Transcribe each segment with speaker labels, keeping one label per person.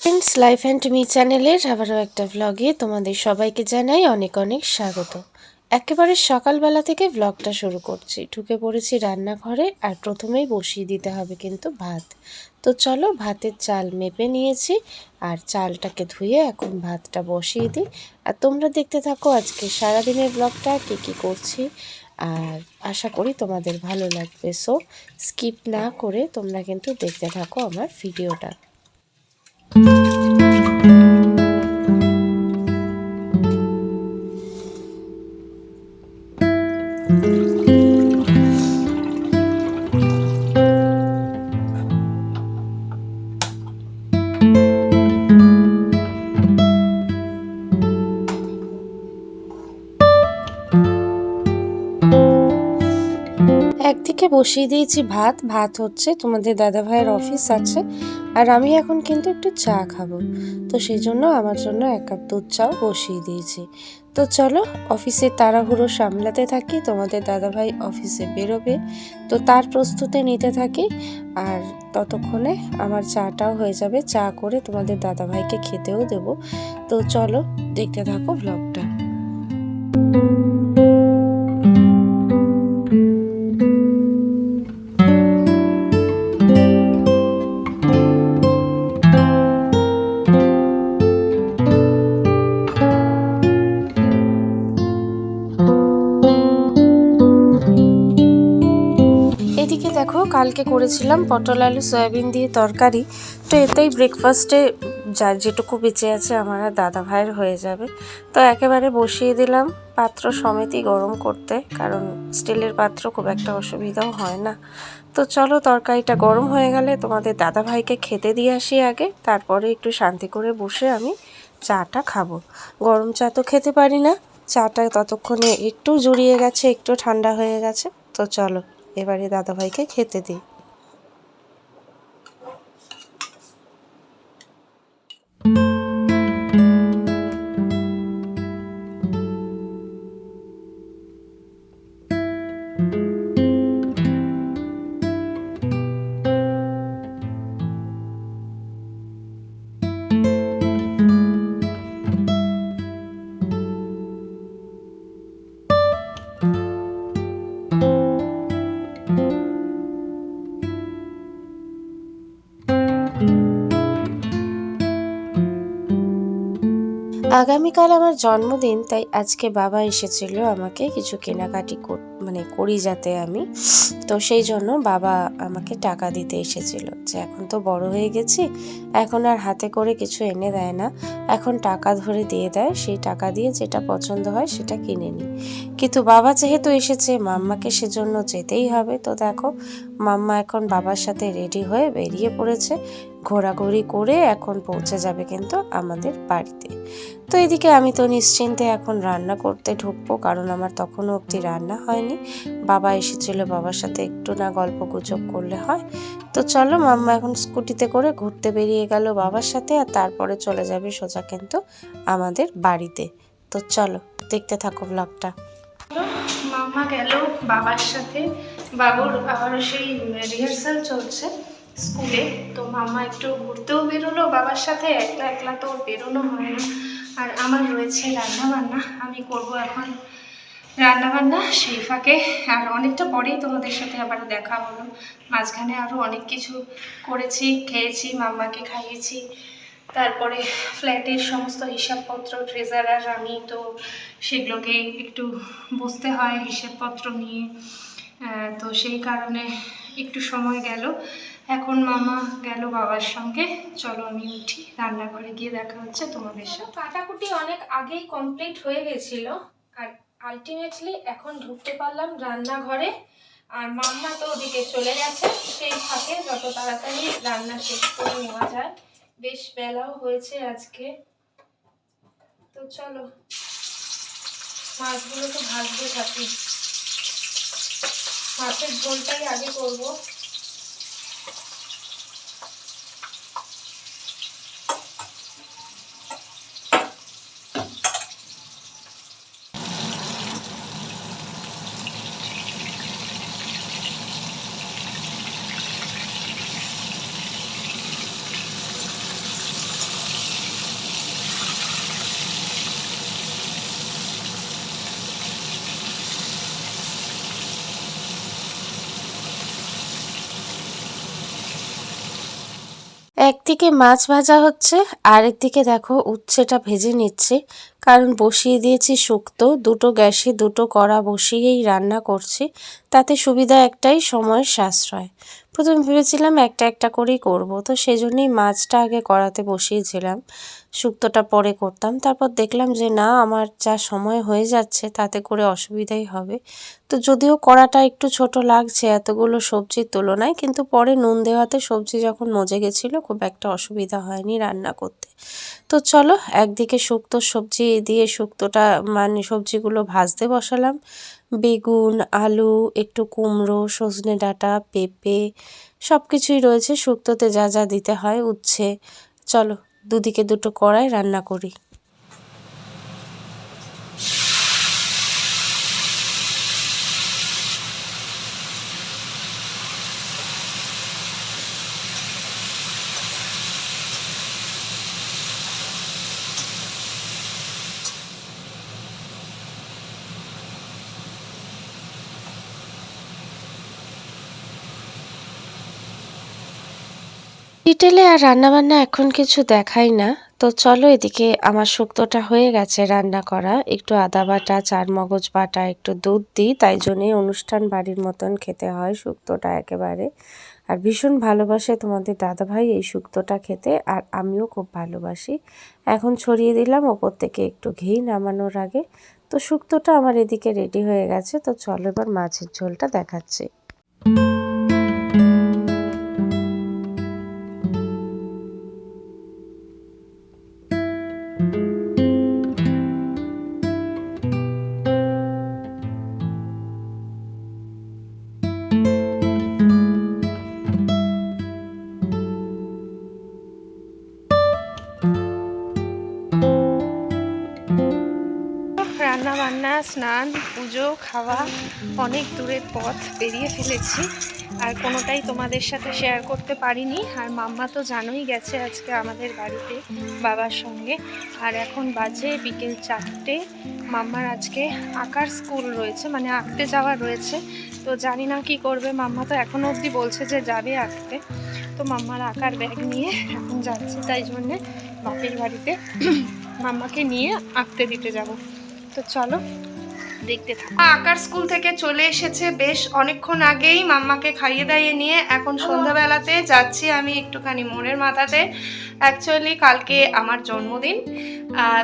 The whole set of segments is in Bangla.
Speaker 1: ফ্রেন্ডস লাইফ অ্যান্ড মি চ্যানেলের আবারও একটা ভ্লগে তোমাদের সবাইকে জানাই অনেক অনেক স্বাগত। একেবারে সকালবেলা থেকে ভ্লগটা শুরু করছি। ঢুকে পড়েছি রান্নাঘরে আর প্রথমেই বসিয়ে দিতে হবে কিন্তু ভাত। তো চলো ভাতের চাল মেপে নিয়েছি আর চালটাকে ধুয়ে এখন ভাতটা বসিয়ে দিই। আর তোমরা দেখতে থাকো আজকে সারাদিনের ব্লগটা কী কী করছি। আর আশা করি তোমাদের ভালো লাগবে। সো স্কিপ না করে তোমরা কিন্তু দেখতে থাকো আমার ভিডিওটা একদিকে বসিয়ে দিয়েছি ভাত। ভাত হচ্ছে তোমাদের দাদা ভাইয়ের অফিস আছে। আর আমি এখন কিন্তু একটু চা খাব। তো সেই জন্য আমার জন্য এক কাপ দুধ চাও বসিয়ে দিয়েছি। তো চলো, অফিসে তাড়াহুড়ো সামলাতে থাকি, তোমাদের দাদাভাই অফিসে বেরোবে। তো তার প্রস্তুতি নিতে থাকি আর ততক্ষণে আমার চাটাও হয়ে যাবে, চা করে তোমাদের দাদাভাইকে খেতেও দেবো। তো চলো, দেখতে থাকো ব্লগটা দেখো, কালকে করেছিলাম পটল আলু, সয়াবিন দিয়ে তরকারি। তো এতেই ব্রেকফাস্টে যা যেটুকু বেঁচে আছে আমার দাদা ভাইয়ের হয়ে যাবে। তো একেবারে বসিয়ে দিলাম পাত্র সমেতই গরম করতে, কারণ স্টিলের পাত্র খুব একটা অসুবিধাও হয় না। তো চলো, তরকারিটা গরম হয়ে গেলে তোমাদের দাদা ভাইকে খেতে দিয়ে আসি আগে, তারপরে একটু শান্তি করে বসে আমি চাটা খাব। গরম চা তো খেতে পারি না, চাটা ততক্ষণে একটু জুড়িয়ে গেছে, একটু ঠান্ডা হয়ে গেছে, তো চলো। এবারে দাদাভাইকে খেতে দিই। আগামীকাল আমার জন্মদিন, তাই আজকে বাবা এসেছিল আমাকে কিছু কেনাকাটি মানে করি যাতে আমি। তো সেই জন্য বাবা আমাকে টাকা দিতে এসেছিল। যে এখন তো বড় হয়ে গেছি, এখন আর হাতে করে কিছু এনে দেয় না। এখন টাকা ধরে দিয়ে দেয়, সেই টাকা দিয়ে যেটা পছন্দ হয় সেটা কিনে নিই। কিন্তু বাবা যেহেতু এসেছে, মাম্মাকে সেজন্য যেতেই হবে। তো দেখো মাম্মা এখন বাবার সাথে রেডি হয়ে বেরিয়ে পড়েছে। ঘোরাঘুরি করে এখন পৌঁছে যাবে কিন্তু আমাদের বাড়িতে। তো এদিকে আমি তো নিশ্চিন্তে এখন রান্না করতে ঢুকবো কারণ আমার তখনও অবধি রান্না হয়নি। বাবা এসেছিল বাবার সাথে একটু না গল্প গুজব করলে হয়। তো চলো মাম্মা এখন স্কুটিতে করে ঘুরতে বেরিয়ে গেল বাবার সাথে আর তারপরে চলে যাবে সোজা কিন্তু আমাদের বাড়িতে। তো চলো দেখতে থাকো ব্লগটা মাম্মা গেল বাবার সাথে। বাবুর আবারও সেই রিহার্সাল চলছে স্কুলে। তো মামা একটু ঘুরতেও বেরোলো বাবার সাথে, একলা একলা তো বেরোনো হয় না। আর আমার রয়েছে রান্না বান্না আমি করব এখন রান্নাবান্না সেই ফাঁকে আর অনেকটা পরেই তোমাদের সাথে আবার দেখা হলো। মাঝখানে আরও অনেক কিছু করেছি, খেয়েছি মাম্মাকে খাইয়েছি। তারপরে ফ্ল্যাটের সমস্ত হিসাবপত্র ট্রেজারার আমি তো সেগুলোকে একটু বসতে হয় হিসাবপত্র নিয়ে। তো সেই কারণে একটু সময় গেল। এখন মামা গেল বাবার সঙ্গে। চলো আমি উঠি রান্নাঘরে গিয়ে দেখা হচ্ছে তোমাদের সাথে। কাটাকুটি অনেক আগেই কমপ্লিট হয়ে গেছিল। আর আলটিমেটলি এখন ঢুকতে পারলাম রান্নাঘরে। আর মাম্মা তো ওদিকে চলে গেছে সেই ফাঁকে যত তাড়াতাড়ি রান্না শেষ করে নেওয়া যায়। বেশ বেলাও হয়েছে আজকে। তো চলো মাছগুলো তো ভাজতে থাকি। মাছের ঝোলটাই আগে করব। একদিকে মাছ ভাজা হচ্ছে আরেকদিকে দেখো উচ্ছেটা ভেজে নিচ্ছি। কারণ বসিয়ে দিয়েছি শুক্তো, দুটো গ্যাসে দুটো কড়া বসিয়েই রান্না করছি, তাতে সুবিধা একটাই, সময়ের সাশ্রয়। প্রথমে ভেবেছিলাম একটা একটা করেই করব, তো সেই জন্যই মাছটা আগে কড়াতে বসিয়েছিলাম, শুক্তোটা পরে করতাম। তারপর দেখলাম যে না, আমার যা সময় হয়ে যাচ্ছে, তাতে করে অসুবিধাই হবে। তো যদিও কড়াটা একটু ছোট লাগছে, এতগুলো সবজির তুলনায়, কিন্তু পরে নুন দেওয়াতে সবজি যখন মজে গেছিল, খুব একটা অসুবিধা হয়নি রান্না করতে। তো চলো, একদিকে শুক্তো সবজি দিয়ে শুক্তোটা মানে সবজিগুলো ভাজতে বসালাম। বেগুন, আলু, একটু কুমড়ো, সজনে ডাঁটা, পেঁপে সব কিছুই রয়েছে। শুক্তোতে যা যা দিতে হয় উচ্ছে। চলো, দুদিকে দুটো কড়াই রান্না করি। ডিটেলে আর রান্নাবান্না এখন কিছু দেখাই না। তো চলো এদিকে আমার শুক্তোটা হয়ে গেছে রান্না করা। একটু আদা বাটা চার মগজ বাটা, একটু দুধ দিই। তাই জন্যই অনুষ্ঠান বাড়ির মতন খেতে হয় শুক্তোটা একেবারে। আর ভীষণ ভালোবাসে তোমাদের দাদাভাই এই শুক্তোটা খেতে। আর আমিও খুব ভালোবাসি। এখন ছড়িয়ে দিলাম, ওপর থেকে একটু ঘি নামানোর আগে। তো শুক্তোটা আমার এদিকে রেডি হয়ে গেছে। তো চলো এবার মাছের ঝোলটা দেখাচ্ছি।
Speaker 2: রান্না বান্না স্নান পুজো খাওয়া অনেক দূরের পথ পেরিয়ে ফেলেছি। আর কোনোটাই তোমাদের সাথে শেয়ার করতে পারিনি। আর মাম্মা তো জানোই গেছে আজকে আমাদের বাড়িতে বাবার সঙ্গে। আর এখন বাজে বিকেল চারটে। মাম্মার আজকে আঁকার স্কুল রয়েছে মানে আঁকতে যাওয়া রয়েছে। তো জানি না কি করবে, মাম্মা তো এখনও অবধি বলছে যে যাবে আঁকতে। তো মাম্মার আঁকার ব্যাগ নিয়ে এখন যাচ্ছে, তাই জন্যে বাপের বাড়িতে মাম্মাকে নিয়ে আঁকতে দিতে যাব। তো চলো দেখতে থাকো। আঁকার স্কুল থেকে চলে এসেছে। বেশ অনেকক্ষণ আগেই মাম্মাকে খাইয়ে দাইয়ে নিয়ে এখন সন্ধ্যাবেলাতে যাচ্ছি আমি একটুখানি মনের মাথাতে। অ্যাকচুয়ালি কালকে আমার জন্মদিন।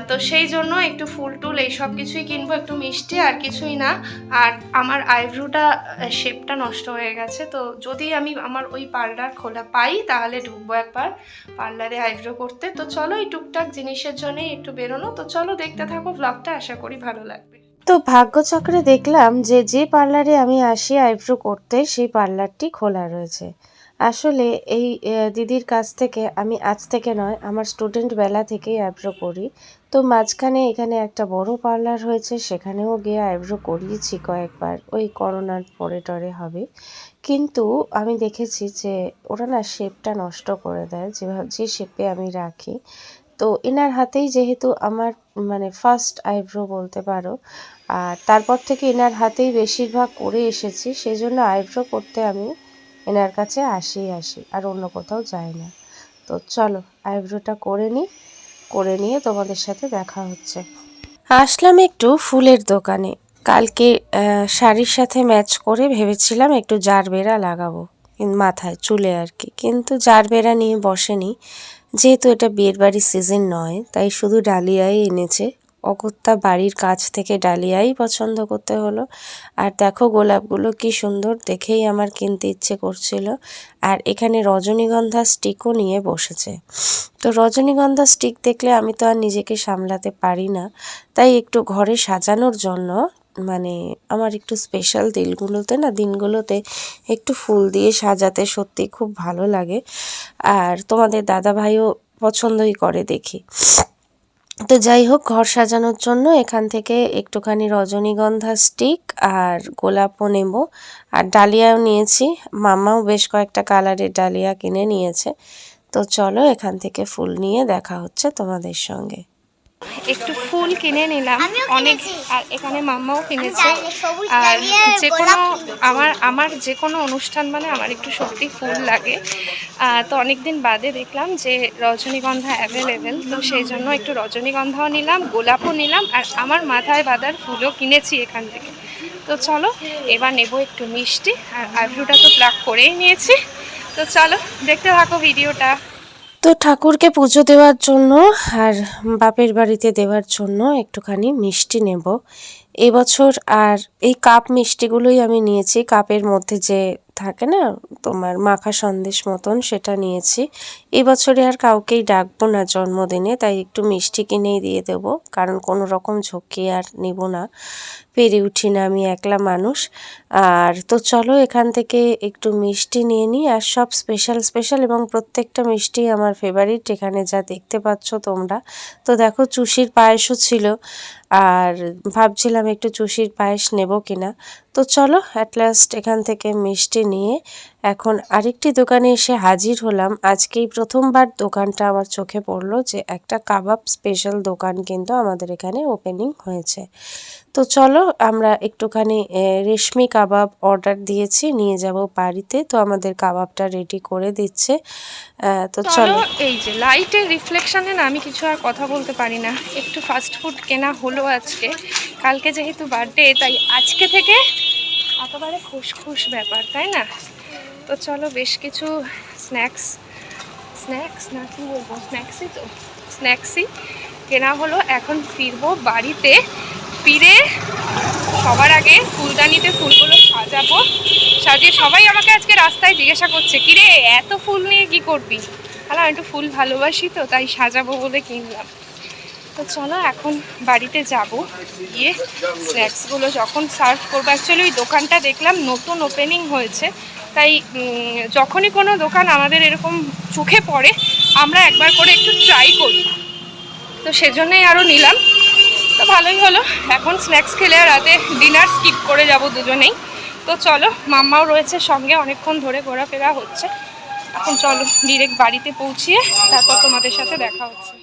Speaker 2: তো সেই জন্য একটু ফুল টুল এই সব কিছুই কিনবো একটু মিষ্টি আর কিছুই না। আর আমার আইব্রোটা শেপটা নষ্ট হয়ে গেছে। তো যদি আমি আমার ওই পার্লার খোলা পাই তাহলে ঢুকবো একবার পার্লারে আইব্রো করতে। তো চলো এই টুকটাক জিনিসের জন্যই একটু বেরোনো। তো চলো দেখতে থাকো ব্লগটা আশা করি ভালো লাগবে।
Speaker 1: তো ভাগ্যচক্রে দেখলাম যে যে পার্লারে আমি আসি আইব্রো করতে, সেই পার্লারটি খোলা রয়েছে। আসলে এই দিদির কাছ থেকে, আমি আজ থেকে নয়, আমার স্টুডেন্ট বেলা থেকেই আইব্রো করি। তো মাঝখানে এখানে একটা বড় পার্লার হয়েছে, সেখানেও গিয়ে আইব্রো করিয়েছি কয়েকবার, ওই করোনার পরে টরে হবে। কিন্তু আমি দেখেছি যে, ওরা না শেপটা নষ্ট করে দেয়, যেভাবে, যে শেপে আমি রাখি। তো এনার হাতেই যেহেতু আমার মানে ফার্স্ট আইব্রো বলতে পারো। আর তারপর থেকে এনার হাতেই বেশিরভাগ করে এসেছি সেই জন্য আইব্রো করতে আমি এনার কাছে আসি আসি, আর অন্য কোথাও যাই না। তো চলো আইব্রোটা করে নিই, করে নিয়ে তোমাদের সাথে দেখা হচ্ছে। আসলাম একটু ফুলের দোকানে। কালকে শাড়ির সাথে ম্যাচ করে ভেবেছিলাম একটু জারবেরা লাগাবো, মাথায়, চুলে আর কি। কিন্তু জারবেরা নিয়ে বসেনি। যেহেতু এটা বিয়ের বাড়ির সিজন নয়, তাই শুধু ডালিয়াই এনেছে। অগত্যা বাড়ির কাছ থেকে ডালিয়াই পছন্দ করতে হলো। আর দেখো গোলাপগুলো কি সুন্দর, দেখেই আমার কিনতে ইচ্ছে করছিল। আর এখানে রজনীগন্ধা স্টিকও নিয়ে বসেছে। তো রজনীগন্ধা স্টিক দেখলে আমি তো আর নিজেকে সামলাতে পারি না। তাই একটু ঘরে সাজানোর জন্য মানে আমার একটু স্পেশাল দিনগুলোতে না, দিনগুলোতে একটু ফুল দিয়ে সাজাতে সত্যি খুব ভালো লাগে। আর তোমাদের দাদা ভাইও পছন্দই করে দেখি। তো যাই হোক, ঘর সাজানোর জন্য এখান থেকে একটুখানি রজনীগন্ধা স্টিক আর গোলাপও নেব। আর ডালিয়াও নিয়েছি। মামাও বেশ কয়েকটা কালারের ডালিয়া কিনে নিয়েছে। তো চলো এখান থেকে ফুল নিয়ে দেখা হচ্ছে তোমাদের সঙ্গে।
Speaker 2: একটু ফুল কিনে নিলাম। অনেক আর এখানে মাম্মাও কিনেছে। আর যে কোনো আমার আমার যে কোনো অনুষ্ঠান মানে আমার একটু সত্যি ফুল লাগে। তো অনেকদিন বাদে দেখলাম যে রজনীগন্ধা অ্যাভেলেবেল তো সেই জন্য একটু রজনীগন্ধাও নিলাম গোলাপও নিলাম আর আমার মাথায় বাঁধার ফুলও কিনেছি এখান থেকে। তো চলো এবার নেব একটু মিষ্টি আর আইব্রুটা তো প্লাক করেই নিয়েছি। তো চলো দেখতে থাকো ভিডিওটা।
Speaker 1: তো ঠাকুরকে পুজো দেওয়ার জন্য আর বাপের বাড়িতে দেওয়ার জন্য একটুখানি মিষ্টি নেব। এবছর আর এই কাপ মিষ্টিগুলোই আমি নিয়েছি। কাপের মধ্যে যে থাকে না, তোমার মাখা সন্দেশ মতন সেটা নিয়েছি। এবছরে আর কাউকেই ডাকবো না জন্মদিনে, তাই একটু মিষ্টি কিনেই দিয়ে দেবো, কারণ কোনো রকম ঝক্কি আর নেব না। পেরে উঠি না, আমি একলা মানুষ। আর তো চলো এখান থেকে একটু মিষ্টি নিয়ে নিই, আর সব স্পেশাল স্পেশাল এবং প্রত্যেকটা মিষ্টি আমার ফেভারিট এখানে যা দেখতে পাচ্ছ তোমরা। তো দেখো চুষির পায়েসও ছিল, আর ভাবছিলাম একটু চুষির পায়েস নেব কিনা। তো চলো অ্যাট লাস্ট এখান থেকে মিষ্টি নিয়ে এখন আরেকটি দোকানে এসে হাজির হলাম। আজকেই প্রথমবার দোকানটা আমার চোখে পড়ল যে একটা কাবাব স্পেশাল দোকান কিন্তু আমাদের এখানে ওপেনিং হয়েছে। তো চলো আমরা একটুখানি রেশমি কাবাব অর্ডার দিয়েছি নিয়ে যাব বাড়িতে। তো আমাদের কাবাবটা রেডি করে দিচ্ছে। তো
Speaker 2: চলো এই যে লাইটের রিফ্লেকশানে না আমি কিছু আর কথা বলতে পারি না। একটু ফাস্ট ফুড কেনা হলো আজকে। কালকে যেহেতু বার্থডে তাই আজকে থেকে একেবারে খুশখুশ ব্যাপার তাই না? তো চলো বেশ কিছু স্ন্যাক্স স্ন্যাক্স না কি বলব স্ন্যাক্সই তো স্ন্যাক্সই কেনা হলো। এখন ফিরবো বাড়িতে, ফিরে সবার আগে ফুলদানিতে ফুলগুলো সাজাবো। সাজিয়ে সবাই আমাকে আজকে রাস্তায় জিজ্ঞাসা করছে, কিরে, এত ফুল নিয়ে কি করবি? আর, আমি একটু ফুল ভালোবাসি তো, তাই সাজাবো বলে কিনলাম। তো চলো এখন বাড়িতে যাব, গিয়ে স্ন্যাক্সগুলো যখন সার্ভ করব। অ্যাকচুয়ালি ওই দোকানটা দেখলাম নতুন ওপেনিং হয়েছে। তাই যখনই কোনো দোকান আমাদের এরকম চোখে পড়ে, আমরা একবার করে একটু ট্রাই করি। তো সেজন্যই আরও নিলাম। তো ভালোই হলো। এখন স্ন্যাক্স খেলে আর রাতে ডিনার স্কিপ করে যাব দুজনেই। তো চলো, মাম্মাও রয়েছে সঙ্গে, অনেকক্ষণ ধরে ঘোরাফেরা হচ্ছে। এখন চলো ডিরেক্ট বাড়িতে পৌঁছিয়ে তারপর তোমাদের সাথে দেখা হচ্ছে।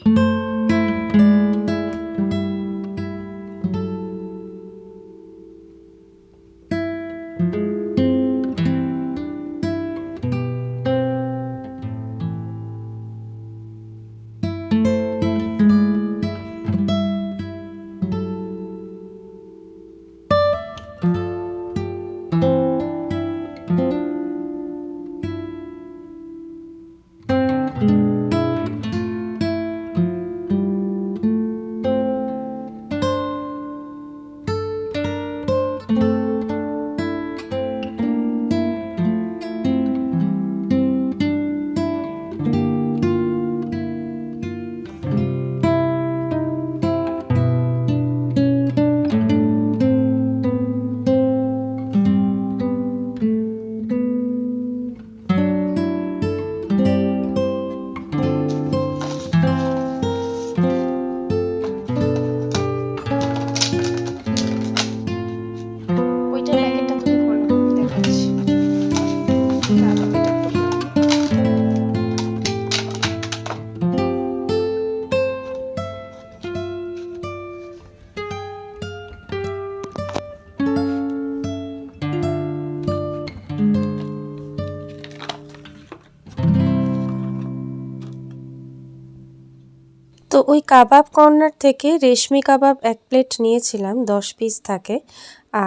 Speaker 1: ওই কাবাব কর্নার থেকে রেশমি কাবাব এক প্লেট নিয়েছিলাম, দশ পিস থাকে।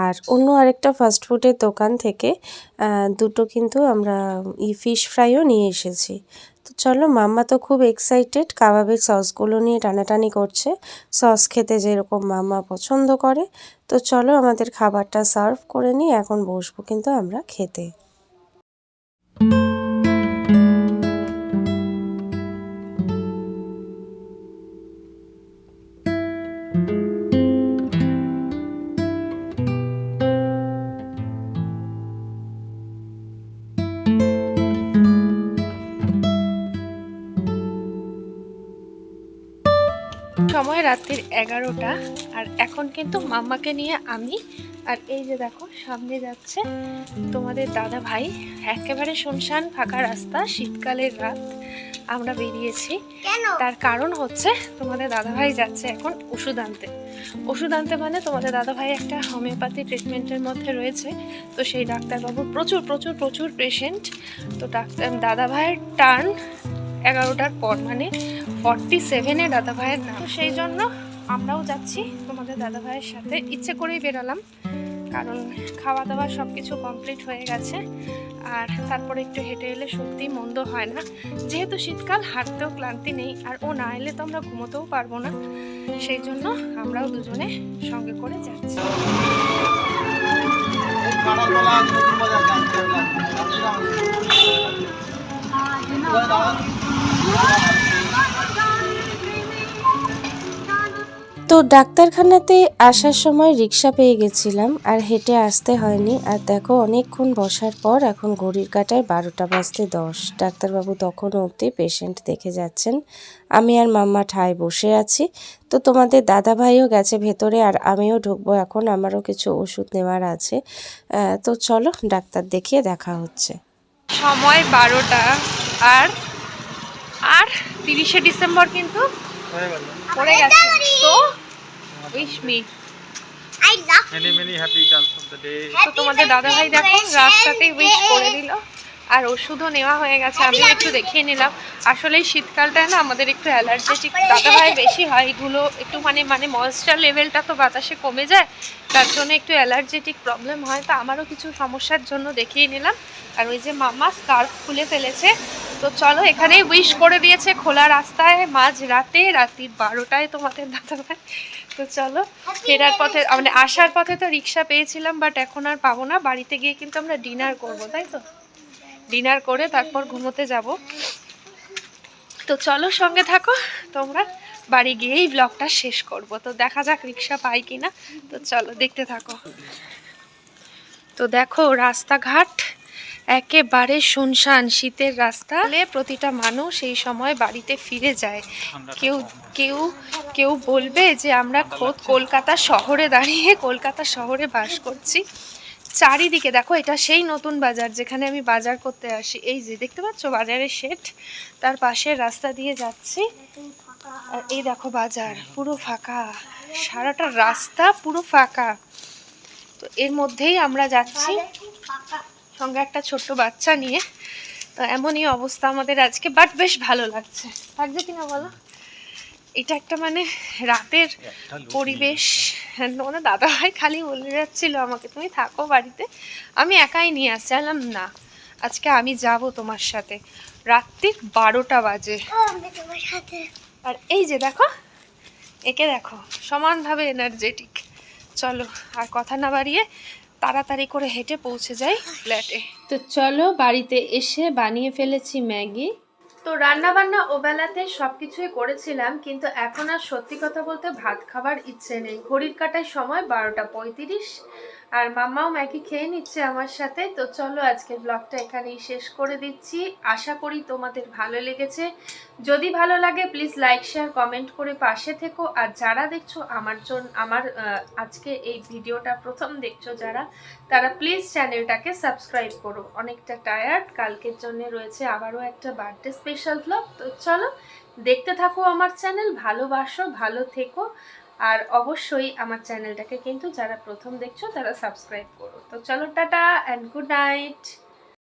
Speaker 1: আর অন্য আরেকটা ফাস্ট ফুডের দোকান থেকে দুটো কিন্তু আমরা ই ফিশ ফ্রাইও নিয়ে এসেছি। তো চলো, মাম্মা তো খুব এক্সাইটেড কাবাবের সসগুলো নিয়ে টানাটানি করছে। সস খেতে যেরকম মাম্মা পছন্দ করে। তো চলো, আমাদের খাবারটা সার্ভ করে নিই, এখন বসবো কিন্তু আমরা খেতে।
Speaker 2: সময় রাত্রির এগারোটা। আর এখন কিন্তু মাম্মাকে নিয়ে আমি আর এই যে দেখো সামনে যাচ্ছে তোমাদের দাদা ভাই। একেবারে শুনশান ফাঁকা রাস্তা শীতকালের রাত আমরা বেরিয়েছি। তার কারণ হচ্ছে তোমাদের দাদাভাই যাচ্ছে এখন ওষুধ আনতে। ওষুধ আনতে মানে তোমাদের দাদাভাই একটা হোমিওপ্যাথি ট্রিটমেন্টের মধ্যে রয়েছে। তো সেই ডাক্তারবাবুর প্রচুর প্রচুর প্রচুর পেশেন্ট তো ডাক্তার দাদাভাইয়ের টার্ন এগারোটার পর মানে ফর্টি সেভেনে দাদাভাইয়ের নাম। তো সেই জন্য আমরাও যাচ্ছি তোমাদের দাদাভাইয়ের সাথে ইচ্ছে করেই বেরালাম কারণ খাওয়া দাওয়া সব কিছু কমপ্লিট হয়ে গেছে আর তারপরে একটু হেঁটে এলে সত্যি মন্দ হয় না। যেহেতু শীতকাল হাঁটতেও ক্লান্তি নেই আর ও না এলে তো আমরা ঘুমোতেও পারব না। সেই জন্য আমরাও দুজনে সঙ্গে করে যাচ্ছি।
Speaker 1: তো ডাক্তারখানাতে আসার সময় রিক্সা পেয়ে গেছিলাম, আর হেঁটে আসতে হয়নি। আর দেখো, অনেকক্ষণ বসার পর এখন ঘড়ির কাটায় বারোটা বাজতে দশ। ডাক্তারবাবু তখন অবধি পেশেন্ট দেখে যাচ্ছেন। আমি আর মাম্মা ঠায় বসে আছি। তো তোমাদের দাদা ভাইও গেছে ভেতরে, আর আমিও ঢুকবো এখন। আমারও কিছু ওষুধ নেওয়ার আছে। তো চলো, ডাক্তার দেখিয়ে দেখা হচ্ছে।
Speaker 2: সময় বারোটা, আর আর তিরিশে ডিসেম্বর কিন্তু পড়ে গেছে। তো উইশ মি তোমাদের দাদা ভাই দেখো রাস্তাতেই উইশ করে দিল। আর ওষুধও নেওয়া হয়ে গেছে, আমিও একটু দেখিয়ে নিলাম। আসলে এই শীতকালটায় না আমাদের একটু অ্যালার্জেটিক দাদা ভাই বেশি হয়, এগুলো একটু মানে মানে ময়েশ্চার লেভেলটা তো বাতাসে কমে যায়, তার জন্য একটু অ্যালার্জেটিক প্রবলেম হয়। তো আমারও কিছু সমস্যার জন্য দেখিয়ে নিলাম। আর ওই যে মামা স্কার্ফ খুলে ফেলেছে। তো চলো এখানেই উইশ করে দিয়েছে খোলা রাস্তায় মাঝ রাতে রাত্রির বারোটায় তোমাদের দাদা ভাই তো চলো, ফেরার পথে মানে আসার পথে তো রিক্সা পেয়েছিলাম বাট এখন আর পাবো না। বাড়িতে গিয়ে কিন্তু আমরা ডিনার করব, তাই তো? ডিনার করে তারপর ঘুমোতে যাব। তো চলো সঙ্গে থাকো তোমরা বাড়ি গিয়েই ব্লগটা শেষ করব। তো দেখা যাক রিক্সা পাই কিনা। তো চলো দেখতে থাকো। তো দেখো রাস্তাঘাট একেবারে শুনশান শীতের রাস্তা। প্রতিটা মানুষ এই সময় বাড়িতে ফিরে যায়। কেউ কেউ কেউ বলবে যে আমরা খোদ কলকাতা শহরে দাঁড়িয়ে কলকাতা শহরে বাস করছি। চারিদিকে দেখো এটা সেই নতুন বাজার যেখানে আমি বাজার করতে আসি। এই যে দেখতে পাচ্ছ বাজারের শেড? তার পাশের রাস্তা দিয়ে যাচ্ছি। আর এই দেখো বাজার পুরো ফাঁকা। সারাটা রাস্তা পুরো ফাঁকা। তো এর মধ্যেই আমরা যাচ্ছি সঙ্গে একটা ছোট্ট বাচ্চা নিয়ে। তো এমনই অবস্থা আমাদের আজকে বাট বেশ ভালো লাগছে। লাগছে কিনা বলো? এটা একটা মানে রাতের পরিবেশ। হ্যাঁ, ওনার দাদা ভাই খালি বলে যাচ্ছিল আমাকে তুমি থাকো বাড়িতে আমি একাই নিয়ে আসছি। আলাম না আজকে আমি যাব তোমার সাথে। রাত্রির বারোটা বাজে। আর এই যে দেখো একে দেখো সমানভাবে এনার্জেটিক চলো আর কথা না বাড়িয়ে তাড়াতাড়ি করে হেঁটে পৌঁছে যাই ফ্ল্যাটে
Speaker 1: তো চলো বাড়িতে এসে বানিয়ে ফেলেছি ম্যাগি।
Speaker 2: তো রান্না বান্না ওবেলাতে সব কিছুই করেছিলাম, কিন্তু এখন আর সত্যি কথা বলতে ভাত খাবার ইচ্ছে নেই। ঘড়ির কাটায় সময় বারোটা পঁয়ত্রিশ। আর মাম্মাও ম্যাগি খেয়ে নিচ্ছে আমার সাথে, তো চলো আজকে ব্লগটা এখানেই শেষ করে দিচ্ছি। আশা করি তোমাদের ভালো লেগেছে। যদি ভালো লাগে প্লিজ লাইক শেয়ার কমেন্ট করে পাশে থেকো। আর যারা দেখছ আমার জন্য আমার আজকে এই ভিডিওটা প্রথম দেখছ যারা, তারা প্লিজ চ্যানেলটাকে সাবস্ক্রাইব করো। অনেকটা টায়ার্ড কালকের জন্য রয়েছে আবারও একটা বার্থডে স্পেশাল ব্লগ তো চলো, দেখতে থাকো আমার চ্যানেল ভালোবাসো, ভালো থেকো। আর অবশ্যই আমার চ্যানেলটাকে কিন্তু যারা প্রথম দেখছ, তারা সাবস্ক্রাইব করো। তো চলো, টাটা অ্যান্ড গুড নাইট